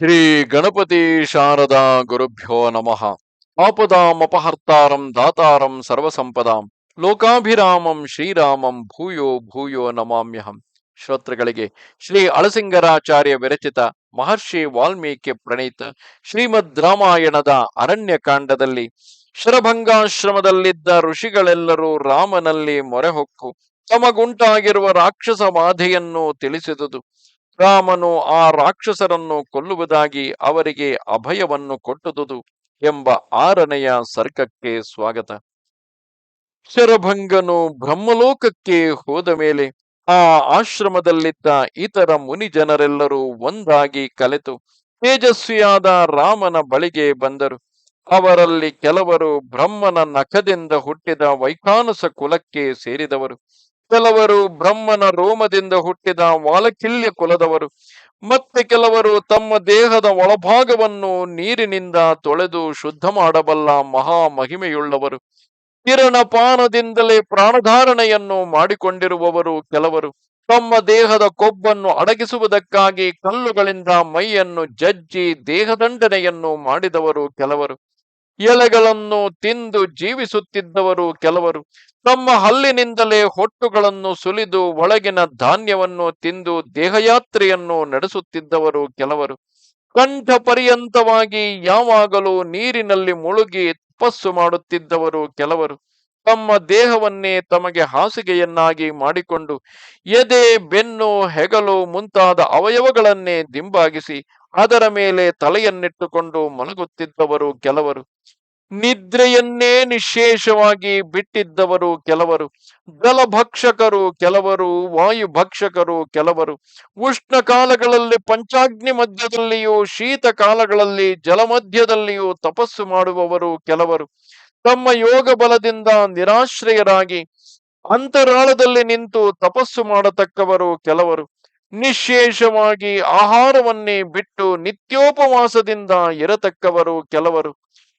ಶ್ರೀ ಗಣಪತಿ ಶಾರದಾ ಗುರುಭ್ಯೋ ನಮಃ. ಆಪದಾಮಪಹರ್ತಾರಂ ದಾತಾರಂ ಸರ್ವಸಂಪದಾಂ. ಲೋಕಾಭಿರಾಮಂ ಶ್ರೀರಾಮಂ ಭೂಯೋ ಭೂಯೋ ನಮಾಮ್ಯಹಂ. ಶ್ರೋತೃಗಳಿಗೆ ಶ್ರೀ ಅಳಸಿಂಗರಾಚಾರ್ಯ ವಿರಚಿತ ಮಹರ್ಷಿ ವಾಲ್ಮೀಕಿ ಪ್ರಣೀತ ಶ್ರೀಮದ್ ರಾಮಾಯಣದ ಅರಣ್ಯಕಾಂಡದಲ್ಲಿ ಶರಭಂಗಾಶ್ರಮದಲ್ಲಿದ್ದ ಋಷಿಗಳೆಲ್ಲರೂ ರಾಮನಲ್ಲಿ ಮೊರೆಹೊಕ್ಕು ತಮಗುಂಟಾಗಿರುವ ರಾಕ್ಷಸ ಬಾಧೆಯನ್ನು ತಿಳಿಸಿದುದು. ರಾಮನು ಆ ರಾಕ್ಷಸರನ್ನು ಕೊಲ್ಲುವುದಾಗಿ ಅವರಿಗೆ ಅಭಯವನ್ನು ಕೊಟ್ಟುದುದು ಎಂಬ ಆರನೆಯ ಸರ್ಗಕ್ಕೆ ಸ್ವಾಗತ. ಶರಭಂಗನು ಬ್ರಹ್ಮಲೋಕಕ್ಕೆ ಹೋದ ಮೇಲೆ ಆ ಆಶ್ರಮದಲ್ಲಿದ್ದ ಇತರ ಮುನಿ ಜನರೆಲ್ಲರೂ ಒಂದಾಗಿ ಕಲೆತು ತೇಜಸ್ವಿಯಾದ ರಾಮನ ಬಳಿಗೆ ಬಂದರು. ಅವರಲ್ಲಿ ಕೆಲವರು ಬ್ರಹ್ಮನ ನಖದಿಂದ ಹುಟ್ಟಿದ ವೈಖಾನಸ ಕುಲಕ್ಕೆ ಸೇರಿದವರು. ಕೆಲವರು ಬ್ರಹ್ಮನ ರೋಮದಿಂದ ಹುಟ್ಟಿದ ವಾಲಕಿಲ್ಯ ಕುಲದವರು, ಮತ್ತೆ ಕೆಲವರು ತಮ್ಮ ದೇಹದ ಒಳಭಾಗವನ್ನು ನೀರಿನಿಂದ ತೊಳೆದು ಶುದ್ಧ ಮಾಡಬಲ್ಲ ಮಹಾ ಮಹಿಮೆಯುಳ್ಳವರು ಕಿರಣಪಾನದಿಂದಲೇ ಪ್ರಾಣಧಾರಣೆಯನ್ನು ಮಾಡಿಕೊಂಡಿರುವವರು ಕೆಲವರು. ತಮ್ಮ ದೇಹದ ಕೊಬ್ಬನ್ನು ಅಡಗಿಸುವುದಕ್ಕಾಗಿ ಕಲ್ಲುಗಳಿಂದ ಮೈಯನ್ನು ಜಜ್ಜಿ ದೇಹದಂಡನೆಯನ್ನು ಮಾಡಿದವರು ಕೆಲವರು. ಎಲೆಗಳನ್ನು ತಿಂದು ಜೀವಿಸುತ್ತಿದ್ದವರು ಕೆಲವರು. ತಮ್ಮ ಹಲ್ಲಿನಿಂದಲೇ ಹೊಟ್ಟುಗಳನ್ನು ಸುಲಿದು ಒಳಗಿನ ಧಾನ್ಯವನ್ನು ತಿಂದು ದೇಹಯಾತ್ರೆಯನ್ನು ನಡೆಸುತ್ತಿದ್ದವರು ಕೆಲವರು. ಕಂಠ ಪರ್ಯಂತವಾಗಿ ಯಾವಾಗಲೂ ನೀರಿನಲ್ಲಿ ಮುಳುಗಿ ತಪಸ್ಸು ಮಾಡುತ್ತಿದ್ದವರು ಕೆಲವರು. ತಮ್ಮ ದೇಹವನ್ನೇ ತಮಗೆ ಹಾಸಿಗೆಯನ್ನಾಗಿ ಮಾಡಿಕೊಂಡು, ಎದೆ, ಬೆನ್ನು, ಹೆಗಲು ಮುಂತಾದ ಅವಯವಗಳನ್ನೇ ದಿಂಬಾಗಿಸಿ, ಅದರ ಮೇಲೆ ತಲೆಯನ್ನಿಟ್ಟುಕೊಂಡು ಮಲಗುತ್ತಿದ್ದವರು ಕೆಲವರು. ನಿದ್ರೆಯನ್ನೇ ನಿಶೇಷವಾಗಿ ಬಿಟ್ಟಿದ್ದವರು ಕೆಲವರು. ಜಲಭಕ್ಷಕರು ಕೆಲವರು, ವಾಯುಭಕ್ಷಕರು ಕೆಲವರು. ಉಷ್ಣ ಕಾಲಗಳಲ್ಲಿ ಪಂಚಾಗ್ನಿ ಮಧ್ಯದಲ್ಲಿಯೂ, ಶೀತ ಕಾಲಗಳಲ್ಲಿ ಜಲಮಧ್ಯದಲ್ಲಿಯೂ ತಪಸ್ಸು ಮಾಡುವವರು ಕೆಲವರು. ತಮ್ಮ ಯೋಗ ಬಲದಿಂದ ನಿರಾಶ್ರಯರಾಗಿ ಅಂತರಾಳದಲ್ಲಿ ನಿಂತು ತಪಸ್ಸು ಮಾಡತಕ್ಕವರು ಕೆಲವರು. ನಿಶೇಷವಾಗಿ ಆಹಾರವನ್ನೇ ಬಿಟ್ಟು ನಿತ್ಯೋಪವಾಸದಿಂದ ಇರತಕ್ಕವರು ಕೆಲವರು.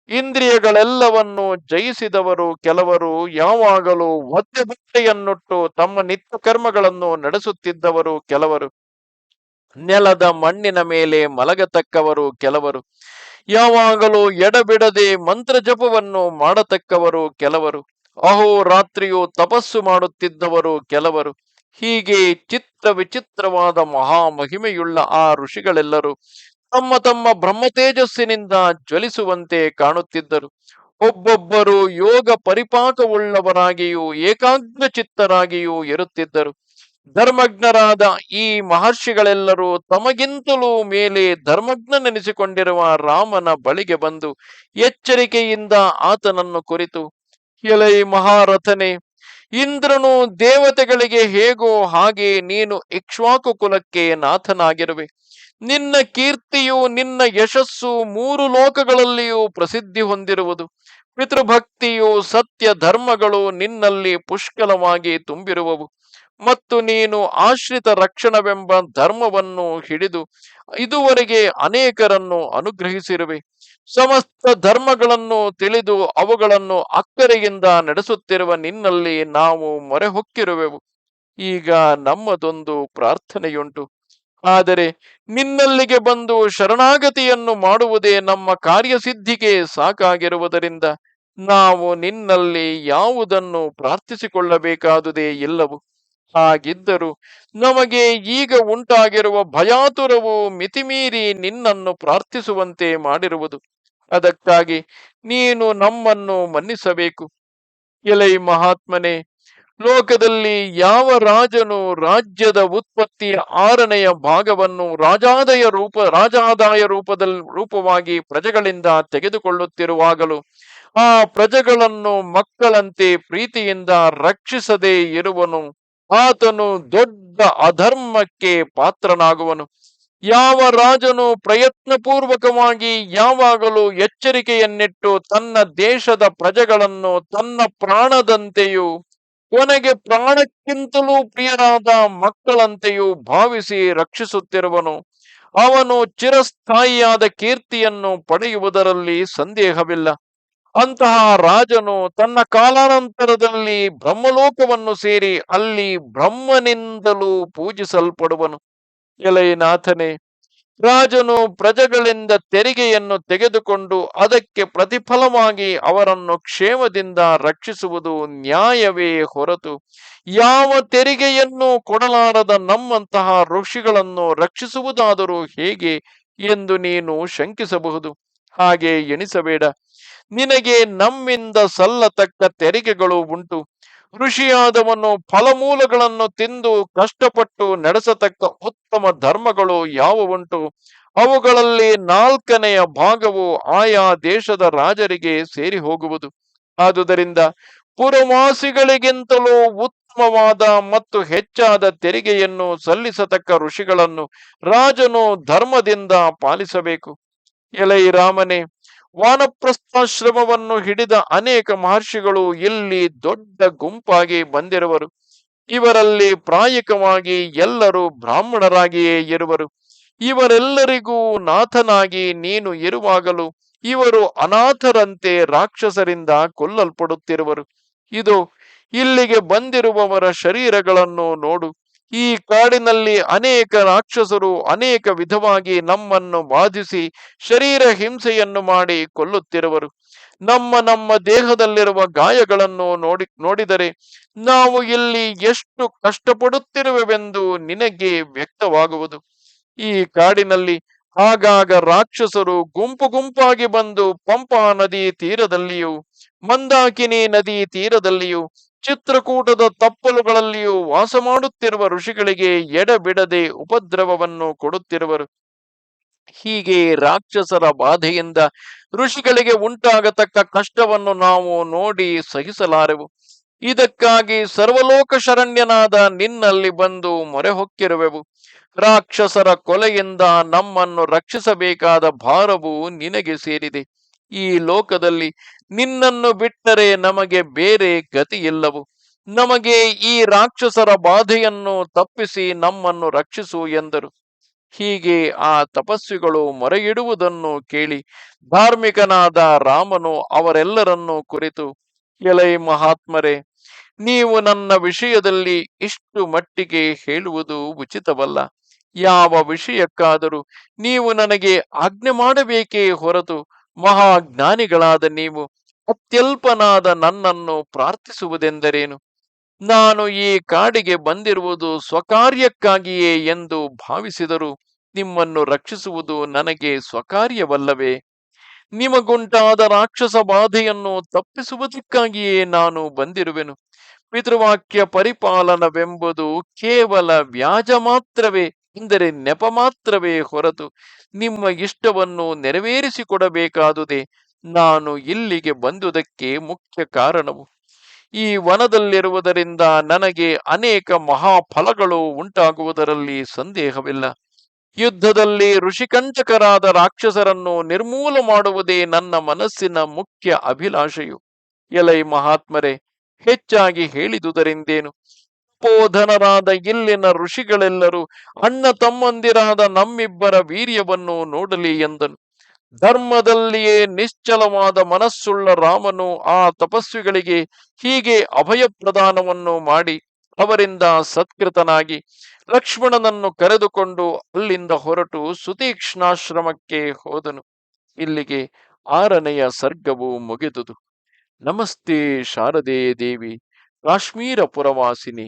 ಇಂದ್ರಿಯಗಳೆಲ್ಲವನ್ನು ಜಯಿಸಿದವರು ಕೆಲವರು. ಯಾವಾಗಲೂ ಒದ್ದೆ ಬಟ್ಟೆಯನ್ನುಟ್ಟು ತಮ್ಮ ನಿತ್ಯ ಕರ್ಮಗಳನ್ನು ನಡೆಸುತ್ತಿದ್ದವರು ಕೆಲವರು. ನೆಲದ ಮಣ್ಣಿನ ಮೇಲೆ ಮಲಗತಕ್ಕವರು ಕೆಲವರು, ಯಾವಾಗಲೂ ಎಡಬಿಡದೆ ಮಂತ್ರ ಜಪವನ್ನು ಮಾಡತಕ್ಕವರು ಕೆಲವರು ಅಹೋರಾತ್ರಿಯು ತಪಸ್ಸು ಮಾಡುತ್ತಿದ್ದವರು ಕೆಲವರು, ಹೀಗೆ ಚಿತ್ರ ವಿಚಿತ್ರವಾದ ಮಹಾ ಮಹಿಮೆಯುಳ್ಳ ಆ ಋಷಿಗಳೆಲ್ಲರೂ ತಮ್ಮ ತಮ್ಮ ಬ್ರಹ್ಮ ತೇಜಸ್ಸಿನಿಂದ ಜ್ವಲಿಸುವಂತೆ ಕಾಣುತ್ತಿದ್ದರು. ಒಬ್ಬೊಬ್ಬರು ಯೋಗ ಪರಿಪಾಕವುಳ್ಳವರಾಗಿಯೂ ಏಕಾಗ್ರ ಚಿತ್ತರಾಗಿಯೂ ಇರುತ್ತಿದ್ದರು. ಧರ್ಮಜ್ಞರಾದ ಈ ಮಹರ್ಷಿಗಳೆಲ್ಲರೂ ತಮಗಿಂತಲೂ ಮೇಲೆ ಧರ್ಮಜ್ಞನೆನಿಸಿಕೊಂಡಿರುವ ರಾಮನ ಬಳಿಗೆ ಬಂದು ಎಚ್ಚರಿಕೆಯಿಂದ ಆತನನ್ನು ಕುರಿತು, ಎಲೈ ಮಹಾರಥನೆ, ಇಂದ್ರನು ದೇವತೆಗಳಿಗೆ ಹೇಗೋ ಹಾಗೆ ನೀನು ಇಕ್ಷ್ವಾಕು ಕುಲಕ್ಕೆ ನಾಥನಾಗಿರುವೆ. ನಿನ್ನ ಕೀರ್ತಿಯು, ನಿನ್ನ ಯಶಸ್ಸು ಮೂರು ಲೋಕಗಳಲ್ಲಿಯೂ ಪ್ರಸಿದ್ಧಿ ಹೊಂದಿರುವುದು. ಪಿತೃಭಕ್ತಿಯು ಸತ್ಯ ಧರ್ಮಗಳು ನಿನ್ನಲ್ಲಿ ಪುಷ್ಕಲವಾಗಿ ತುಂಬಿರುವವು. ಮತ್ತು ನೀನು ಆಶ್ರಿತ ರಕ್ಷಣವೆಂಬ ಧರ್ಮವನ್ನು ಹಿಡಿದು ಇದುವರೆಗೆ ಅನೇಕರನ್ನು ಅನುಗ್ರಹಿಸಿರುವೆ. ಸಮಸ್ತ ಧರ್ಮಗಳನ್ನು ತಿಳಿದು ಅವುಗಳನ್ನು ಅಕ್ಕರೆಯಿಂದ ನಡೆಸುತ್ತಿರುವ ನಿನ್ನಲ್ಲಿ ನಾವು ಮೊರೆ ಹೊಕ್ಕಿರುವೆವು ಈಗ ನಮ್ಮದೊಂದು ಪ್ರಾರ್ಥನೆಯುಂಟು. ಆದರೆ ನಿನ್ನಲ್ಲಿಗೆ ಬಂದು ಶರಣಾಗತಿಯನ್ನು ಮಾಡುವುದೇ ನಮ್ಮ ಕಾರ್ಯಸಿದ್ಧಿಗೆ ಸಾಕಾಗಿರುವುದರಿಂದ ನಾವು ನಿನ್ನಲ್ಲಿ ಯಾವುದನ್ನು ಪ್ರಾರ್ಥಿಸಿಕೊಳ್ಳಬೇಕಾದುದೇ ಇಲ್ಲವು. ಹಾಗಿದ್ದರೂ ನಮಗೆ ಈಗ ಉಂಟಾಗಿರುವ ಭಯಾತುರವು ಮಿತಿಮೀರಿ ನಿನ್ನನ್ನು ಪ್ರಾರ್ಥಿಸುವಂತೆ ಮಾಡಿರುವುದು. ಅದಕ್ಕಾಗಿ ನೀನು ನಮ್ಮನ್ನು ಮನ್ನಿಸಬೇಕು. ಎಲೈ ಮಹಾತ್ಮನೆ, ಲೋಕದಲ್ಲಿ ಯಾವ ರಾಜನು ರಾಜ್ಯದ ಉತ್ಪತ್ತಿಯ ಆರನೆಯ ಭಾಗವನ್ನು ರಾಜಾದಯ ರೂಪ, ರಾಜಾದಾಯ ರೂಪದಲ್ಲಿ ರೂಪವಾಗಿ ಪ್ರಜೆಗಳಿಂದ ತೆಗೆದುಕೊಳ್ಳುತ್ತಿರುವಾಗಲೂ ಆ ಪ್ರಜೆಗಳನ್ನು ಮಕ್ಕಳಂತೆ ಪ್ರೀತಿಯಿಂದ ರಕ್ಷಿಸದೇ ಇರುವನು ಆತನು ದೊಡ್ಡ ಅಧರ್ಮಕ್ಕೆ ಪಾತ್ರನಾಗುವನು. ಯಾವ ರಾಜನು ಪ್ರಯತ್ನಪೂರ್ವಕವಾಗಿ ಯಾವಾಗಲೂ ಎಚ್ಚರಿಕೆಯನ್ನಿಟ್ಟು ತನ್ನ ದೇಶದ ಪ್ರಜೆಗಳನ್ನು ತನ್ನ ಪ್ರಾಣದಂತೆಯೂ, ಕೊನೆಗೆ ಪ್ರಾಣಕ್ಕಿಂತಲೂ ಪ್ರಿಯರಾದ ಮಕ್ಕಳಂತೆಯೂ ಭಾವಿಸಿ ರಕ್ಷಿಸುತ್ತಿರುವನು. ಅವನು ಚಿರಸ್ಥಾಯಿಯಾದ ಕೀರ್ತಿಯನ್ನು ಪಡೆಯುವುದರಲ್ಲಿ ಸಂದೇಹವಿಲ್ಲ. ಅಂತಹ ರಾಜನು ತನ್ನ ಕಾಲಾನಂತರದಲ್ಲಿ ಬ್ರಹ್ಮಲೋಕವನ್ನು ಸೇರಿ ಅಲ್ಲಿ ಬ್ರಹ್ಮನಿಂದಲೂ ಪೂಜಿಸಲ್ಪಡುವನು. ಎಲೈನಾಥನೇ ರಾಜನು ಪ್ರಜೆಗಳಿಂದ ತೆರಿಗೆಯನ್ನು ತೆಗೆದುಕೊಂಡು ಅದಕ್ಕೆ ಪ್ರತಿಫಲವಾಗಿ ಅವರನ್ನು ಕ್ಷೇಮದಿಂದ ರಕ್ಷಿಸುವುದು ನ್ಯಾಯವೇ ಹೊರತು ಯಾವ ತೆರಿಗೆಯನ್ನು ಕೊಡಲಾರದ ನಮ್ಮಂತಹ ಋಷಿಗಳನ್ನು ರಕ್ಷಿಸುವುದಾದರೂ ಹೇಗೆ ಎಂದು ನೀನು ಶಂಕಿಸಬಹುದು. ಹಾಗೆ ಎಣಿಸಬೇಡ. ನಿನಗೆ ನಮ್ಮಿಂದ ಸಲ್ಲತಕ್ಕ ತೆರಿಗೆಗಳು ಉಂಟು. ಋಷಿಯಾದವನು ಫಲಮೂಲಗಳನ್ನು ತಿಂದು ಕಷ್ಟಪಟ್ಟು ನಡೆಸತಕ್ಕ ಉತ್ತಮ ಧರ್ಮಗಳು ಯಾವುವುಂಟು ಅವುಗಳಲ್ಲಿ ನಾಲ್ಕನೆಯ ಭಾಗವು ಆಯಾ ದೇಶದ ರಾಜರಿಗೆ ಸೇರಿ ಹೋಗುವುದು ಆದುದರಿಂದ ಪುರವಾಸಿಗಳಿಗಿಂತಲೂ ಉತ್ತಮವಾದ ಮತ್ತು ಹೆಚ್ಚಾದ ತೆರಿಗೆಯನ್ನು ಸಲ್ಲಿಸತಕ್ಕ ಋಷಿಗಳನ್ನು ರಾಜನು ಧರ್ಮದಿಂದ ಪಾಲಿಸಬೇಕು. ಎಲೈ ರಾಮನೇ ವಾನಪ್ರಸ್ಥಾಶ್ರಮವನ್ನು ಹಿಡಿದ ಅನೇಕ ಮಹರ್ಷಿಗಳು ಇಲ್ಲಿ ದೊಡ್ಡ ಗುಂಪಾಗಿ ಬಂದಿರುವರು. ಇವರಲ್ಲಿ ಪ್ರಾಯಿಕವಾಗಿ ಎಲ್ಲರೂ ಬ್ರಾಹ್ಮಣರಾಗಿಯೇ ಇರುವರು. ಇವರೆಲ್ಲರಿಗೂ ನಾಥನಾಗಿ ನೀನು ಇರುವಾಗಲೂ ಇವರು ಅನಾಥರಂತೆ ರಾಕ್ಷಸರಿಂದ ಕೊಲ್ಲಲ್ಪಡುತ್ತಿರುವರು. ಇದು ಇಲ್ಲಿಗೆ ಬಂದಿರುವವರ ಶರೀರಗಳನ್ನು ನೋಡು. ಈ ಕಾಡಿನಲ್ಲಿ ಅನೇಕ ರಾಕ್ಷಸರು ಅನೇಕ ವಿಧವಾಗಿ ನಮ್ಮನ್ನು ಬಾಧಿಸಿ ಶರೀರ ಹಿಂಸೆಯನ್ನು ಮಾಡಿ ಕೊಲ್ಲುತ್ತಿರುವರು. ನಮ್ಮ ನಮ್ಮ ದೇಹದಲ್ಲಿರುವ ಗಾಯಗಳನ್ನು ನೋಡಿ ನೋಡಿದರೆ ನಾವು ಇಲ್ಲಿ ಎಷ್ಟು ಕಷ್ಟಪಡುತ್ತಿರುವೆವೆಂದು ನಿನಗೆ ವ್ಯಕ್ತವಾಗುವುದು. ಈ ಕಾಡಿನಲ್ಲಿ ಆಗಾಗ ರಾಕ್ಷಸರು ಗುಂಪು ಗುಂಪಾಗಿ ಬಂದು ಪಂಪಾ ನದಿ ತೀರದಲ್ಲಿಯೂ, ಮಂದಾಕಿನಿ ನದಿ ತೀರದಲ್ಲಿಯೂ ಚಿತ್ರಕೂಟದ ತಪ್ಪಲುಗಳಲ್ಲಿಯೂ ವಾಸ ಮಾಡುತ್ತಿರುವ ಋಷಿಗಳಿಗೆ ಎಡಬಿಡದೆ ಉಪದ್ರವವನ್ನು ಕೊಡುತ್ತಿರುವರು. ಹೀಗೆ ರಾಕ್ಷಸರ ಬಾಧೆಯಿಂದ ಋಷಿಗಳಿಗೆ ಉಂಟಾಗತಕ್ಕ ಕಷ್ಟವನ್ನು ನಾವು ನೋಡಿ ಸಹಿಸಲಾರೆವು. ಇದಕ್ಕಾಗಿ ಸರ್ವಲೋಕ ಶರಣ್ಯನಾದ ನಿನ್ನಲ್ಲಿ ಬಂದು ಮೊರೆ ಹೊಕ್ಕಿರುವೆವು. ರಾಕ್ಷಸರ ಕೊಲೆಯಿಂದ ನಮ್ಮನ್ನು ರಕ್ಷಿಸಬೇಕಾದ ಭಾರವು ನಿನಗೆ ಸೇರಿದೆ. ಈ ಲೋಕದಲ್ಲಿ ನಿನ್ನನ್ನು ಬಿಟ್ಟರೆ ನಮಗೆ ಬೇರೆ ಗತಿಯಿಲ್ಲವು. ನಮಗೆ ಈ ರಾಕ್ಷಸರ ಬಾಧೆಯನ್ನು ತಪ್ಪಿಸಿ ನಮ್ಮನ್ನು ರಕ್ಷಿಸು ಎಂದರು. ಹೀಗೆ ಆ ತಪಸ್ವಿಗಳು ಮೊರೆಯಿಡುವುದನ್ನು ಕೇಳಿ ಧಾರ್ಮಿಕನಾದ ರಾಮನು ಅವರೆಲ್ಲರನ್ನು ಕುರಿತು, ಎಲೈ ಮಹಾತ್ಮರೇ, ನೀವು ನನ್ನ ವಿಷಯದಲ್ಲಿ ಇಷ್ಟು ಮಟ್ಟಿಗೆ ಹೇಳುವುದು ಉಚಿತವಲ್ಲ. ಯಾವ ವಿಷಯಕ್ಕಾದರೂ ನೀವು ನನಗೆ ಆಜ್ಞೆ ಮಾಡಬೇಕೇ ಹೊರತು ಮಹಾಜ್ಞಾನಿಗಳಾದ ನೀವು ಅತ್ಯಲ್ಪನಾದ ನನ್ನನ್ನು ಪ್ರಾರ್ಥಿಸುವುದೆಂದರೇನು? ನಾನು ಈ ಕಾಡಿಗೆ ಬಂದಿರುವುದು ಸ್ವಕಾರ್ಯಕ್ಕಾಗಿಯೇ ಎಂದು ಭಾವಿಸಿದರು ನಿಮ್ಮನ್ನು ರಕ್ಷಿಸುವುದು ನನಗೆ ಸ್ವಕಾರ್ಯವಲ್ಲವೇ? ನಿಮಗುಂಟಾದ ರಾಕ್ಷಸ ಬಾಧೆಯನ್ನು ತಪ್ಪಿಸುವುದಕ್ಕಾಗಿಯೇ ನಾನು ಬಂದಿರುವೆನು. ಪಿತೃವಾಕ್ಯ ಪರಿಪಾಲನವೆಂಬುದು ಕೇವಲ ವ್ಯಾಜ ಮಾತ್ರವೇ. ಎಂದರೆ ನೆಪ ಮಾತ್ರವೇ ಹೊರತು ನಿಮ್ಮ ಇಷ್ಟವನ್ನು ನೆರವೇರಿಸಿಕೊಡಬೇಕಾದುದೇ. ನಾನು ಇಲ್ಲಿಗೆ ಬಂದುದಕ್ಕೆ ಮುಖ್ಯ ಕಾರಣವು. ಈ ವನದಲ್ಲಿರುವುದರಿಂದ ನನಗೆ ಅನೇಕ ಮಹಾಫಲಗಳು ಉಂಟಾಗುವುದರಲ್ಲಿ ಸಂದೇಹವಿಲ್ಲ. ಯುದ್ಧದಲ್ಲಿ ಋಷಿಕಂಚಕರಾದ ರಾಕ್ಷಸರನ್ನು ನಿರ್ಮೂಲ ಮಾಡುವುದೇ ನನ್ನ ಮನಸ್ಸಿನ ಮುಖ್ಯ ಅಭಿಲಾಷೆಯು. ಎಲೈ ಮಹಾತ್ಮರೇ, ಹೆಚ್ಚಾಗಿ ಹೇಳಿದುದರಿಂದೇನು? ತಪೋಧನರಾದ ಇಲ್ಲಿನ ಋಷಿಗಳೆಲ್ಲರೂ ಅಣ್ಣ ತಮ್ಮಂದಿರಾದ ನಮ್ಮಿಬ್ಬರ ವೀರ್ಯವನ್ನು ನೋಡಲಿ ಎಂದನು. ಧರ್ಮದಲ್ಲಿಯೇ ನಿಶ್ಚಲವಾದ ಮನಸ್ಸುಳ್ಳ ರಾಮನು ಆ ತಪಸ್ವಿಗಳಿಗೆ ಹೀಗೆ ಅಭಯ ಪ್ರದಾನವನ್ನು ಮಾಡಿ ಅವರಿಂದ ಸತ್ಕೃತನಾಗಿ ಲಕ್ಷ್ಮಣನನ್ನು ಕರೆದುಕೊಂಡು ಅಲ್ಲಿಂದ ಹೊರಟು ಸುತೀಕ್ಷ್ಣಾಶ್ರಮಕ್ಕೆ ಹೋದನು. ಇಲ್ಲಿಗೆ ಆರನೆಯ ಸರ್ಗವು ಮುಗಿದುದು. ನಮಸ್ತೆ ಶಾರದೇ ದೇವಿ, ಕಾಶ್ಮೀರ ಪುರವಾಸಿನಿ.